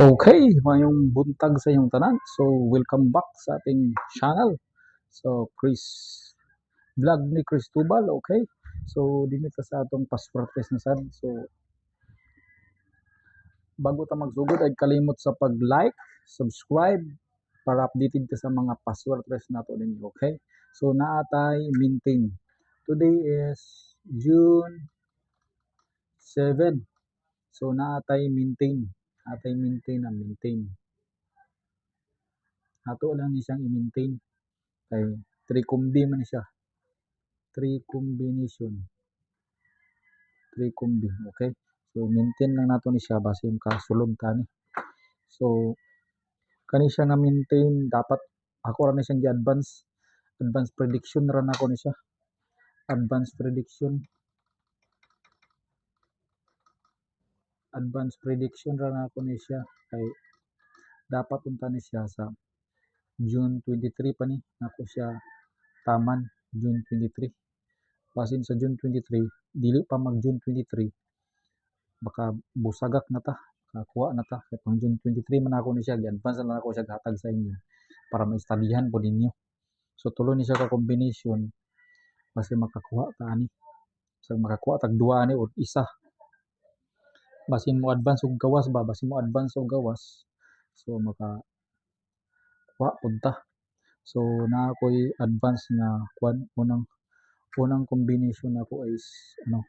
Okay, mayong buntag sa iyong tanan. So, welcome back sa ating channel. So, Chris vlog ni Chris Tubal, okay? So, dinito sa atong passport test na sad. So, bago ta magsugod ay kalimot sa pag-like, subscribe para updated ka sa mga password test nato din, okay? So, naatay maintain. Today is June 7. So, naatay maintain atay maintain ang maintain. Ato lang ni siyang i-maintain. Kay 3 combi man siya. 3 combination. 3 combi, okay? So maintain lang nato ni siya base yung kasulod tani. So kani siya nga maintain dapat ako ra ni siyang gi-advance advance prediction ra na ako ni siya. Advance prediction. Advance prediction ra na ako ni siya. Kay dapat unta ni siya sa June 23 pa ni. Nako siya taman June 23 basin sa June 23 dili pa mag June 23 baka busagak na ta kakuha na ta. Kay pang June 23 man ako ni siya gi-advance na ako siya hatag sa inyo para maistablihan po ninyo. So tulo ni siya ka combination basi makakuha ta ani. Sa makakuha tag duha ani o isa basin mo advance og gawas ba? Basin mo advance og gawas. So maka kuha pud ta so na ako'y advance nga kwan unang unang combination nako is ano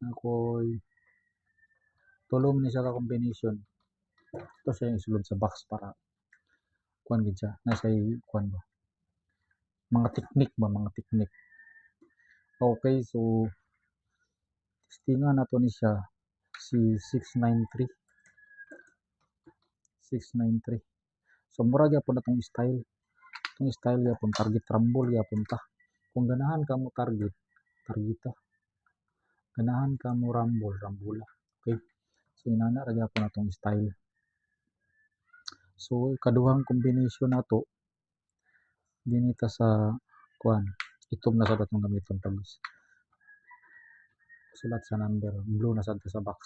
na ako'y tulo man ni siya ka combination. Ito siya yung isulod sa box para kwan gid siya. Nasa kwan ba? Mga technique ba? Mga technique. Okay so testingan nato ni siya si 693 693 so mura gyapon natong style. Itong style gyapon target rumble gyapon ta. Kung ganahan ka mo target targeta ganahan ka mo rumble rambula okay? So inana ra gyapon natong style. So ikaduhang combination nato dinita sa kuan itom na sa datong gamiton pag sulat sa number. Blue na sad sa box.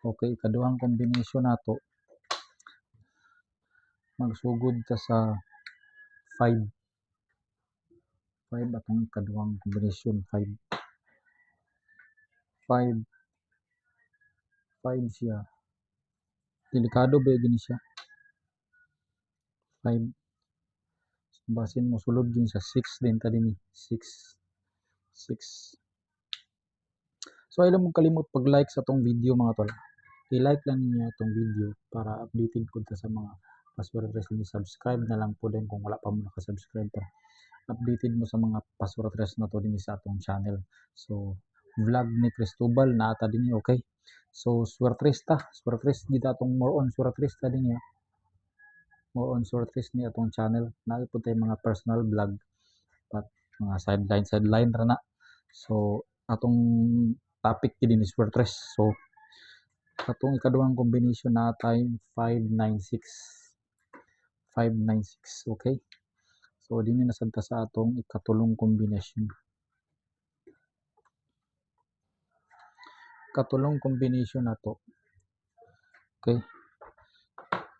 Okay ikaduhang combination nato. Magsugod ta sa 5 5 atong ikaduhang combination 5 5 5 siya. Delikado ba gini siya? 5 basin mo sulod din sa 6 din ta dinhi 6 6 So, ayaw mo kalimot pag-like sa tong video mga tol. I-like lang niyo itong video para updated ta sa mga password ni subscribe na lang po din kung wala pa mo nakasubscribe para updated mo sa mga password address na to din sa atong channel. So, vlog ni Cristobal na ata din okay. So, swertrista, swertrist gita atong more on swertrista din ya. More on swertrist ni atong channel. Na po tayo mga personal vlog at mga sideline sideline ra na. So, atong topic din is Fortress. So, atong ikaduhang combination na tayo 596. 596, okay? So, din nasagta sa atong ikatulong combination. Katulong combination na to. Okay?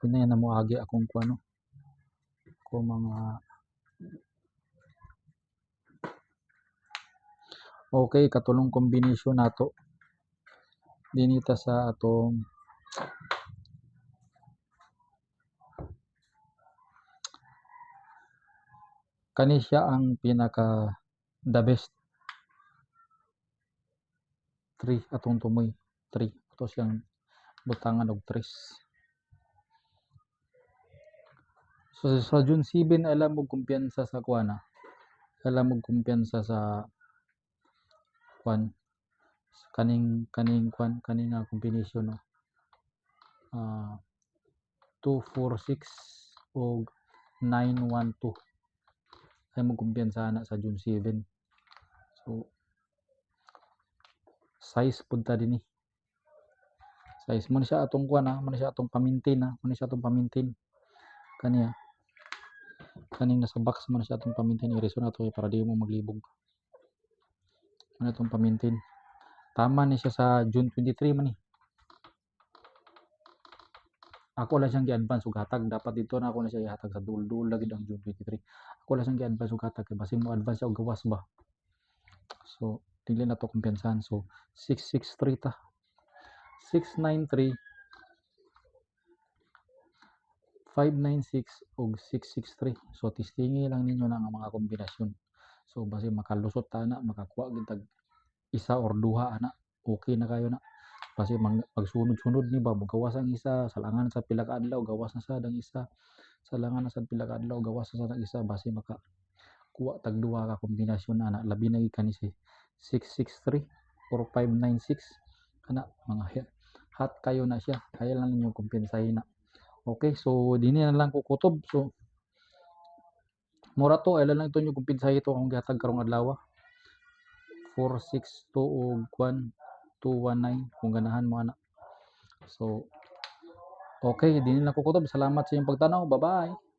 Pinay na mo agi akong kuano. Ko mga Okay, katulong combination nato. Dinita sa atong kani siya ang pinaka the best. 3 atong tumoy. 3 ito siyang butangan og 3 so sa June 7 alam mo kumpiyansa sa kuana alam mo kumpiyansa sa kwan kaning kaning kwan kaning uh, combination no? Uh, 246 og 912 ay mo kumpiyansa na sa June 7 so size punta din eh. Size mo siya atong kuan ha mo siya atong pamintin ha mo siya atong pamintin kaniya kaning nasa box mo siya atong pamintin i-reso na to eh, para di mo maglibog ano itong pamintin tama ni siya sa June 23 man eh. Ako lang siyang gi-advance og hatag dapat dito na ako na siya ihatag sa dul-dul lagi ang June 23 ako lang siyang gi-advance og hatag kay basin mo advance og gawas ba? So dili na to kumpiyansahan so 663 ta. 693 596 ug 663 so testingi lang ninyo na ang mga kombinasyon so basi makalusot ta na makakuha gid isa or duha ana okay na kayo na. Kasi pagsunod-sunod ni ba gawas ang isa salangan sa pila ka adlaw gawas na sa dang isa salangan sa pila ka adlaw gawas na sa dang isa basi maka kuha tag duha ka kombinasyon ana. Labi na gid kani si 663 or 596 kana mga hot kayo na siya. Kaya lang ninyo kumpensahin na. Okay so dinhi na lang ko kutob so mura to ay lang to nyo kumpensahin to akong gihatag karong adlaw 462 ug 1 219 kung ganahan mo ana so okay dinhi na ko kutob salamat sa inyong pagtanaw. Bye bye